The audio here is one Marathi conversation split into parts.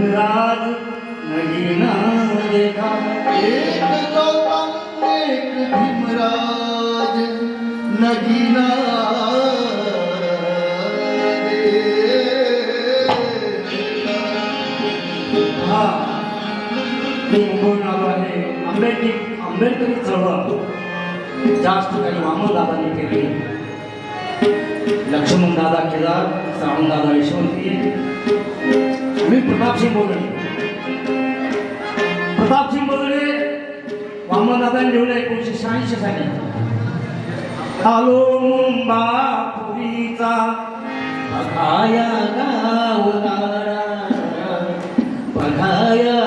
राज नगीना देखा। एक गौतम एक भीमराज नगीना हा मी मुंबईहून आहे? आंबेडकरी आंबेडकरी चळवळ. जास्त काही वामन दादांनी केली लक्ष्मण दादा केदार श्रावण दादा यशवंती. प्रतापसिंग बोलणे प्रतापसिंग बोलणे वामन दादांनी लिहिलं एकोणीसशे शहाऐंशी साली. आलो मुंबापुरीचा बघाया गावगाडा बघाया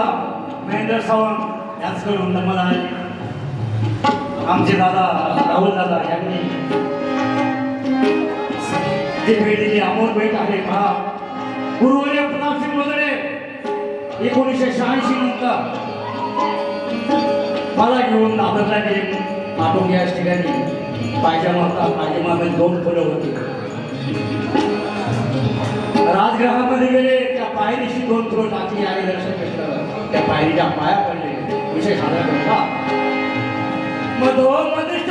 दादा महेंद्र सावंत यांच्याकडून आहे. आमचे दादा राहुल दादा यांनी जी भेट अमोल भेट आहे. पहा गुरुवर्य प्रतापसिंग वगैरे एकोणीसशे शहाऐंशी नंतर मला घेऊन दादरला गेले पाठवून याच ठिकाणी पायजमा होता. पायजमा दोन फुलं होती. राजगृहामध्ये गेले त्या पायरीशी दोन थोडं टाकली आणि दर्शन घेतलं. त्या पायरीच्या पाया पडले. विषय सादर करता मधो मधिष्ठ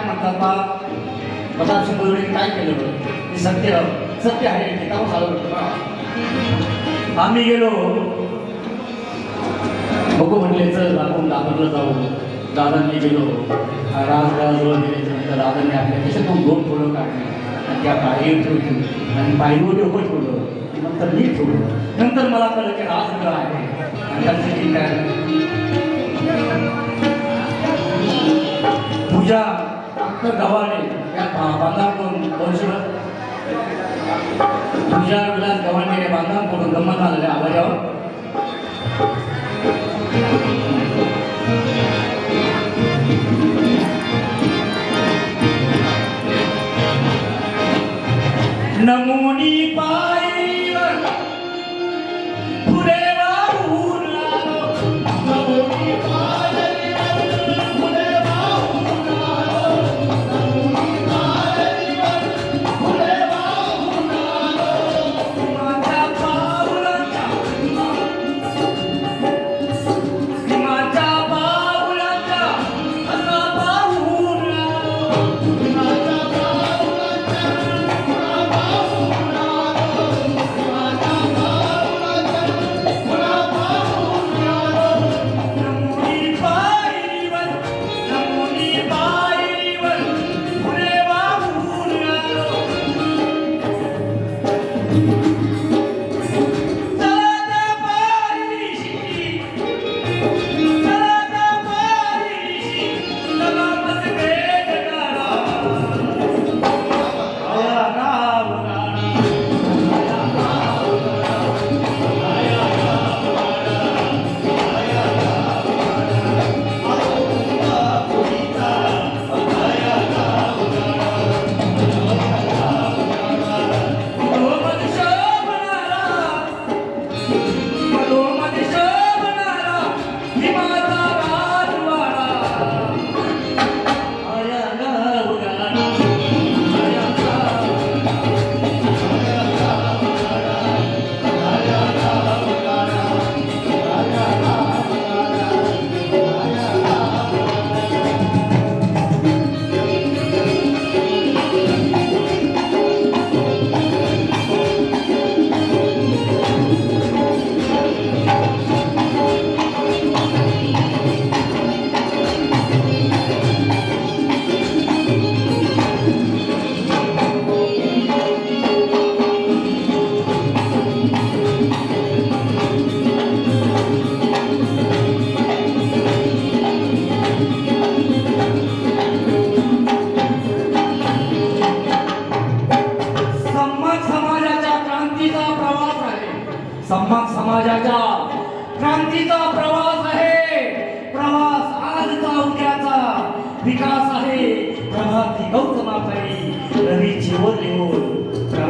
काय म्हणतात बा प्रताप सिंह काय केलं ते सत्य सत्य आहे ते काम झालं होतं आम्ही गेलो. बघू म्हणले चल आपण दादरला जाऊ. दादांनी गेलो. राजगडाजवळ गेल्याच्यानंतर दादांनी आपल्या त्याच्यातून दोन फुलं काढली. आणि त्या पायरीवर ठेवली. आणि पायरीवर डोकं ठेवलं. नंतर मी ठेवलं. नंतर मला कळलं की राजगड आहे? आणि त्यांचं ठीक आहे पूजा अख्खं गव्हाणे या बांधाकडून वर्ष तुझ्या विलास गव्हाणे या बांधाकडून गमत आलेल्या आवाजावर. नमुनी पा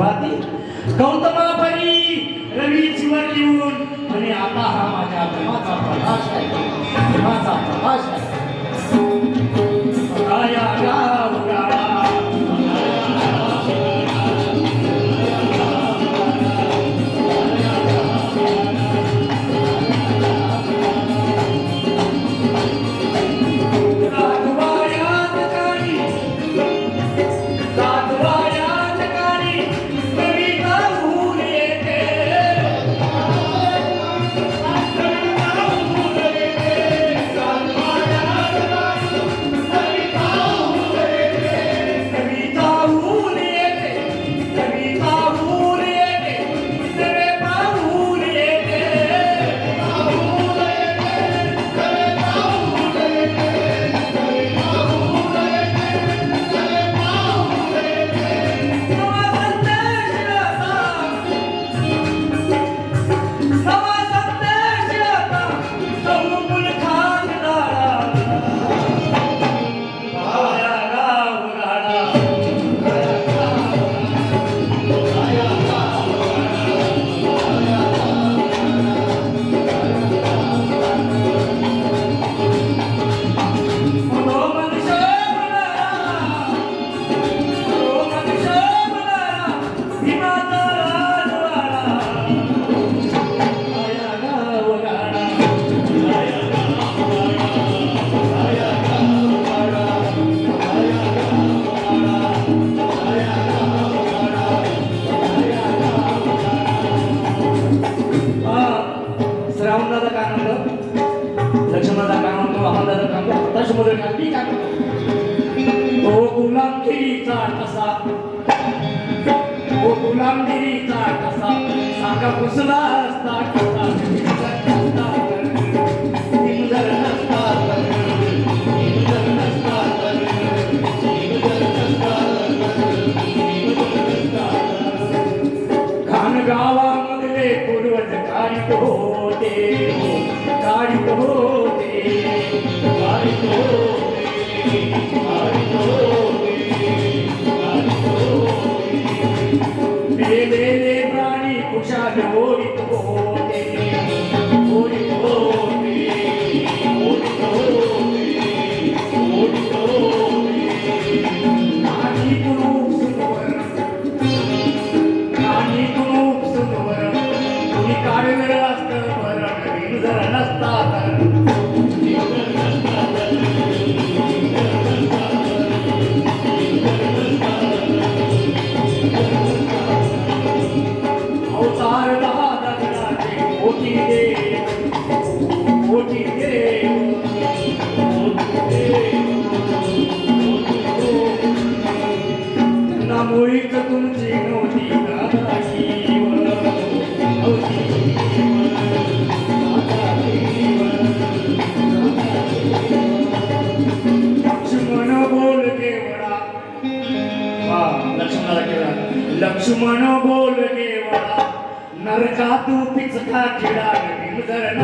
लिहून प्रभाती गौतमापरी रवी चिवर लिहून आणि आता हा माझ्या प्रेमाचा प्रकाश आहे. प्रेमाचा प्रकाश आहे. बरोबर घालली का तो गुलामगिरीचा कसा तो गुलामगिरीचा कसा सांगा पुसला असता दुश्मन बोल देवा नरका तू पिचका खिडा जर